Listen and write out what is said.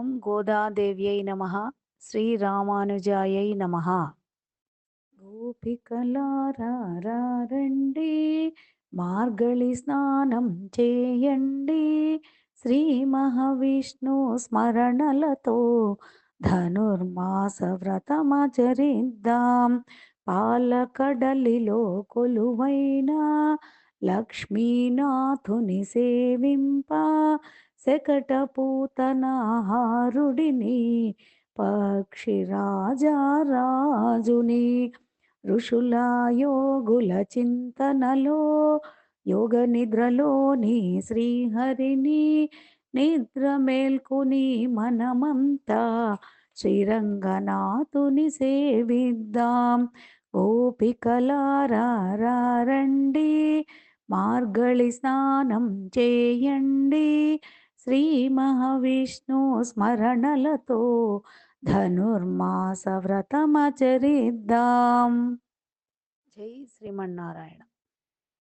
ఓం గోదాదేవ్యై నమ. శ్రీరామానుజాయై నమ. గోపికలారండి మార్గళి స్నానం చేయండి. శ్రీ మహావిష్ణు స్మరణలతో ధనుర్మాస వ్రతమచరిద్దాం. పాలకడలిలో కొలువైన లక్ష్మీనాథుని సేవింప శకట పూతనహారుడిని పక్షిరాజారాజుని ఋషుల యోగుల చింతనలో యోగ నిద్రలోని శ్రీహరిని నిద్ర మేల్కొని మనమంతా శ్రీరంగనాథుని సేవిద్దాం. గోపికలారండి మార్గళి స్నానం చేయండి శ్రీ మహావిష్ణు స్మరణలతో ధనుర్మాస వ్రతమచరిద్దాం. జై శ్రీమన్నారాయణ.